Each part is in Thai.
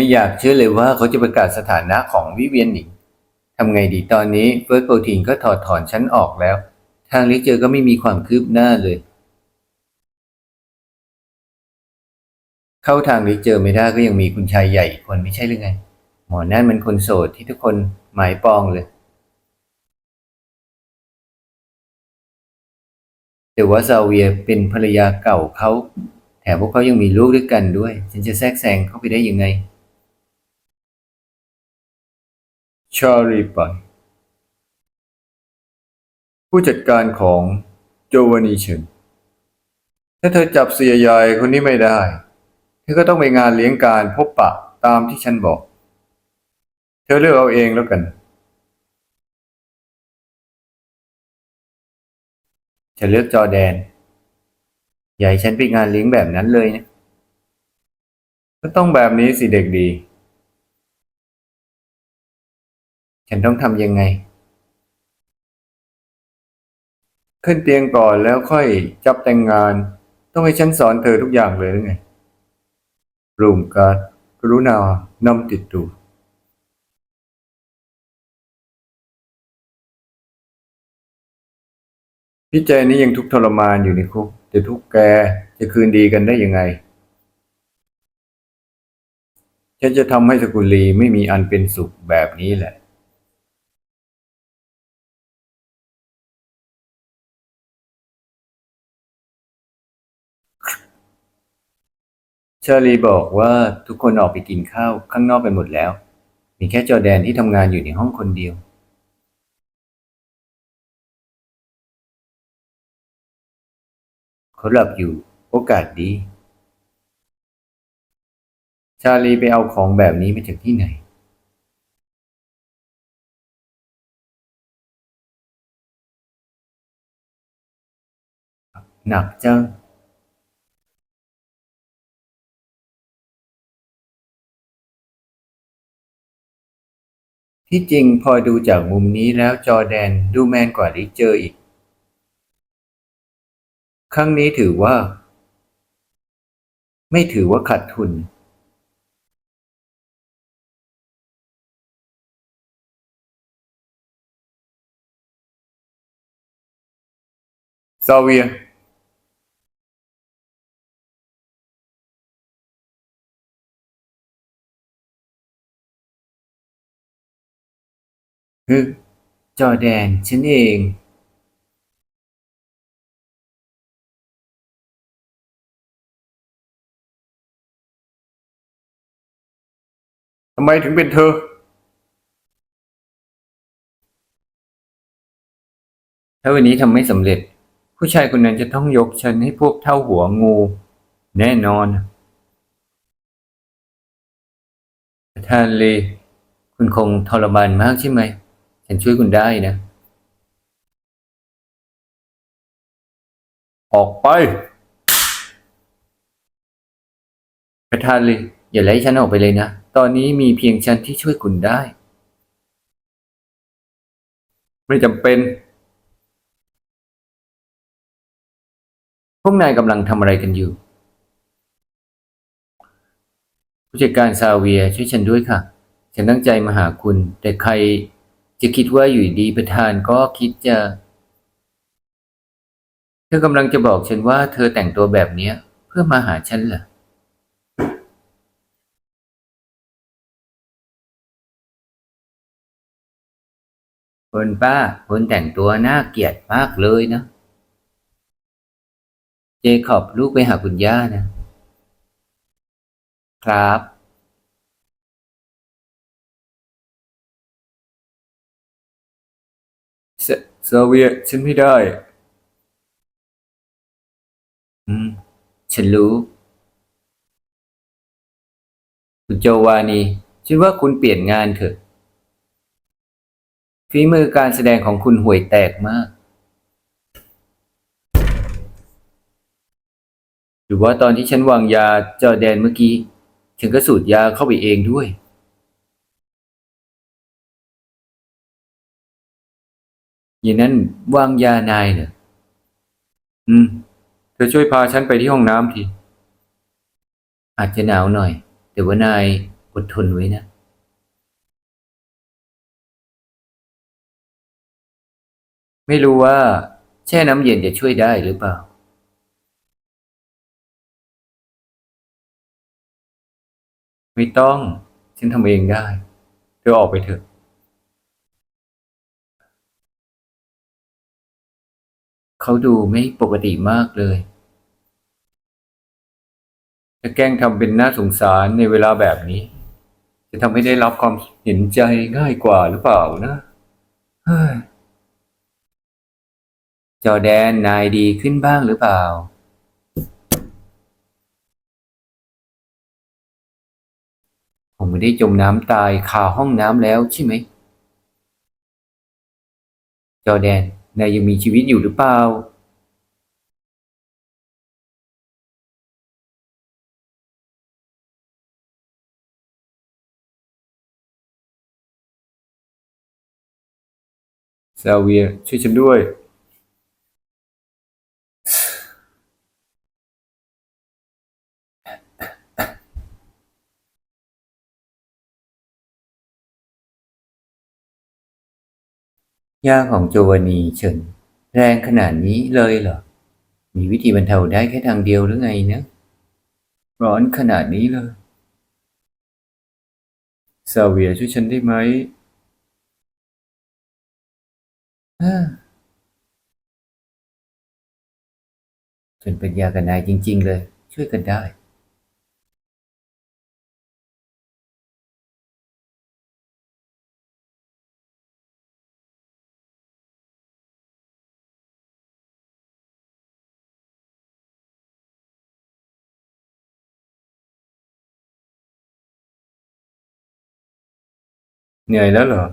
ไม่อยากเชื่อเลยว่าเขาจะประกาศสถานะของวิเวียนหนิงทำไงดีตอนนี้เฟิร์สโปรทีนก็ถอดถอนฉันออกแล้ว ทางลิเจอก็ไม่มีความคืบหน้าเลย เข้าทางลิเจอไม่ได้ก็ยังมีคุณชายใหญ่อีกคนไม่ใช่หรือไง หมอนั่นมันคนโสดที่ทุกคนหมายปองเลย แต่ว่าซาเวียเป็นภรรยาเก่าเขา แถมพวกเขายังมีลูกด้วยกันด้วย ฉันจะแทรกแซงเข้าไปได้ยังไง ชาลีไปผู้จัดการของโจวานีเชนถ้าเธอจับเสียใหญ่คนนี้ไม่ได้ เธอก็ต้องไปงานเลี้ยงการพบปะตามที่ฉันบอก เธอเลือกเอาเองแล้วกันจะเลือกจอแดน ให้ฉันไปงานเลี้ยงแบบนั้นเลยนะก็ต้องแบบนี้สิเด็กดี ฉันต้องทำยังไง ขึ้นเตียงก่อนแล้วค่อยจับแต่งงาน ต้องให้ฉันสอนเธอทุกอย่างเลยหรือไงรูมการ์ดกรุณานำติดตัวพี่เจนี่ยังทุกทรมานอยู่ในคุกแต่ทุกแกจะคืนดีกันได้ยังไง ฉันจะทำให้สกุลีไม่มีอันเป็นสุขแบบนี้แหละ เชอรีบอกว่าทุกคนออกไปกินข้าวข้างนอกกันหมดแล้ว มีแค่จอแดนที่ทำงานอยู่ในห้องคนเดียว เขาหลับอยู่โอกาสดี ชาลีไปเอาของแบบนี้มาจากที่ไหน หนักจัง ที่จริงพอดูจากมุมนี้แล้วจอแดนดูแมนกว่าริเจอร์อีก ครั้งนี้ถือว่า ไม่ถือว่าขาดทุน ซาเวีย ฮึจอแดน ฉันเองทำไมถึงเป็นเธอ ถ้าวันนี้ทำไม่สำเร็จ ผู้ชายคนนั้นจะต้องยกฉันให้พวกเท่าหัวงู แน่นอนประธานเลคุณคงทรมานมากใช่ไหม ฉันช่วยคุณได้นะ ออกไปประธานเลยอย่าไล่ฉันออกไปเลยนะ ตอนนี้มีเพียงฉันที่ช่วยคุณได้ ไม่จำเป็น พวกนายกำลังทำอะไรกันอยู่ ผู้จัดการซาเวียช่วยฉันด้วยค่ะ ฉันตั้งใจมาหาคุณ แต่ใคร จะคิดว่าอยู่ดีประธานก็คิดจะ เธอกำลังจะบอกฉันว่าเธอแต่งตัวแบบเนี้ยเพื่อมาหาฉันเหรอคุณป้าคุณแต่งตัวน่าเกลียดมากเลยนะ เจคอบลูกไปหาคุณย่านะ ครับ เซเซเวียฉันไม่ได้ อืม ฉันรู้ คุณโจวานีฉันว่าคุณเปลี่ยนงานเถอะ ฝีมือการแสดงของคุณห่วยแตกมาก หรือว่าตอนที่ฉันวางยาจอแดนเมื่อกี้ ฉันก็สูดยาเข้าไปเองด้วย อย่างนั้นวางยานายเหรออืม เธอช่วยพาฉันไปที่ห้องน้ำที อาจจะหนาวหน่อย แต่ว่านายอดทนไว้นะไม่รู้ว่า แช่น้ำเย็นจะช่วยได้หรือเปล่า ไม่ต้อง ฉันทำเองได้ เธอออกไปเถอะ เขาดูไม่ปกติมากเลยจะแกล้งทำเป็นน่าสงสารในเวลาแบบนี้ จะทำให้ได้รับความเห็นใจง่ายกว่าหรือเปล่านะเฮ้ยจอแดนนายดีขึ้นบ้างหรือเปล่า ผมไม่ได้จมน้ำตายคาห้องน้ำแล้วใช่ไหมจอแดน นายยังมีชีวิตอยู่หรือเปล่าซาเวียช่วยฉันด้วย ยาของโจวานีเฉินแรงขนาดนี้เลยเหรอ มีวิธีบรรเทาได้แค่ทางเดียวหรือไงนะ ร้อนขนาดนี้เลยซาเวียช่วยฉันได้ไหมอ้าฉันเป็นยากับนายจริง ๆ เลย ช่วยกันได้ เหนื่อยแล้วเหรอ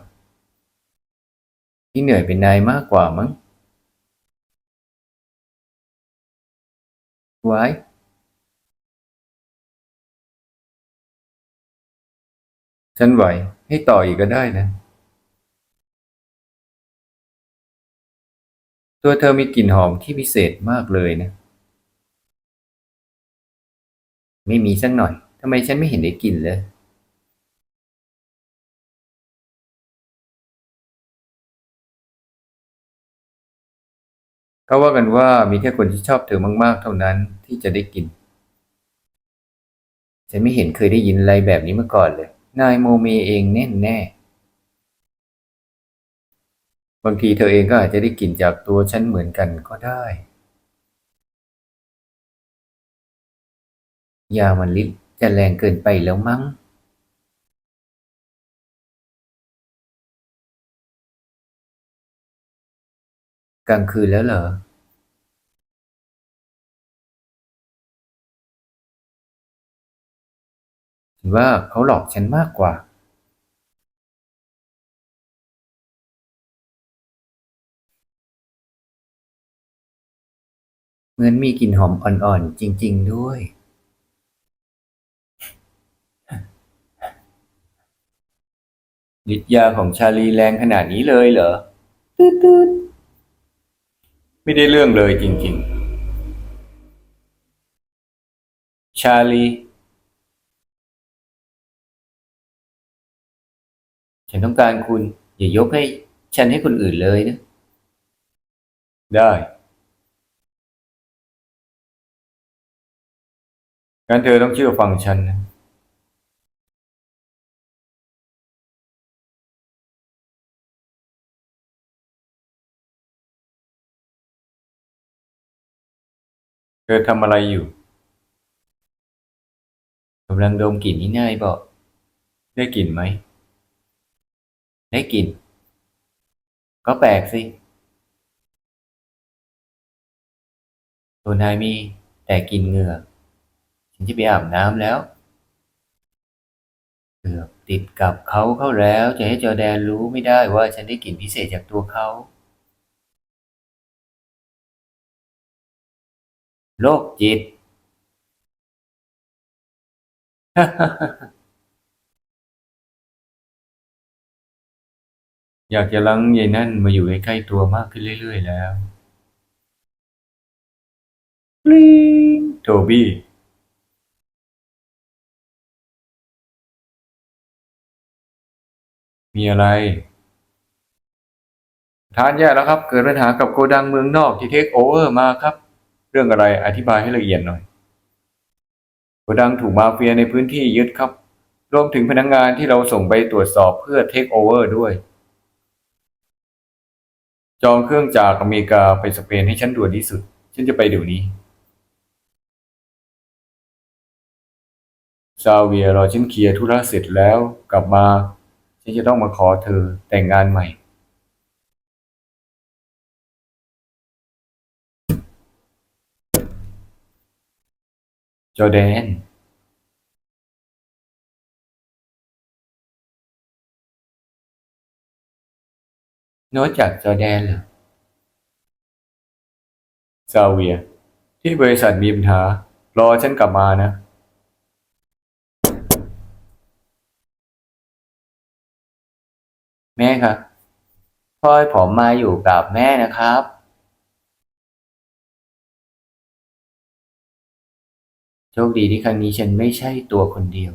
ที่เหนื่อยเป็นนายมากกว่ามั้งไว้ฉันไหว ให้ต่ออีกก็ได้นะ ตัวเธอมีกลิ่นหอมที่พิเศษมากเลยนะ ไม่มีสักหน่อย ทำไมฉันไม่เห็นได้กลิ่นเลย เขาว่ากันว่ามีแค่คนที่ชอบเธอมากๆ เท่านั้นที่จะได้กิน ฉันไม่เห็นเคยได้ยินอะไรแบบนี้มาก่อนเลย นายโมเมเองแน่แน่ บางทีเธอเองก็อาจจะได้กลิ่นจากตัวฉันเหมือนกันก็ได้ ยามันลิตรจะแรงเกินไปแล้วมั้ง กลางคืนแล้วเหรอฉันว่าเขาหลอกฉันมากกว่า เหมือนมีกลิ่นหอมอ่อนๆ จริง ๆ ด้วย ฤทธิ์ยาของชาลีแรงขนาดนี้เลยเหรอ ไม่ได้เรื่องเลยจริง ๆ ชาลี ฉันต้องการคุณ อย่ายกให้ฉันให้คนอื่นเลยนะ ได้งั้นเธอต้องเชื่อฟังฉันนะ เธอทำอะไรอยู่กำลังดมกลิ่นที่นายบอก ได้กลิ่นไหม ได้กลิ่น ก็แปลกสิ ตัวนายมีแต่กลินเหงื่อ ฉันจะไปอาบน้ำแล้ว เกือบติดกับเขาเข้าแล้ว จะให้จอแดนรู้ไม่ได้ว่าฉันได้กลิ่นพิเศษจากตัวเขา โรคจิต อยากจะลังยายนั่นมาอยู่ใกล้ๆตัวมากขึ้นเรื่อยๆแล้วกริ๊งโทบี้ มีอะไร ทานแย่แล้วครับ เกิดปัญหากับโกดังเมืองนอกที่เทคโอเวอร์มาครับ เรื่องอะไรอธิบายให้ละเอียดหน่อยโกดังถูกมาเฟียในพื้นที่ยึดครับ รวมถึงพนักงงานที่เราส่งไปตรวจสอบเพื่อเทคโอเวอร์ด้วย จองเครื่องจากอเมริกาไปสเปนให้ฉันด่วนที่สุด ฉันจะไปเดี๋ยวนี้ซาเวียรอฉันเคลียร์ธุระเสร็จแล้วกลับมา ฉันจะต้องมาขอเธอแต่งงานใหม่ จอร์แดนโน้ตจากจอร์แดนเหรอซาเวีย ที่บริษัทมีปัญหา รอฉันกลับมานะ แม่ครับพ่อผมมาอยู่กับแม่นะครับ โชคดีที่ครั้งนี้ฉันไม่ใช่ตัวคนเดียว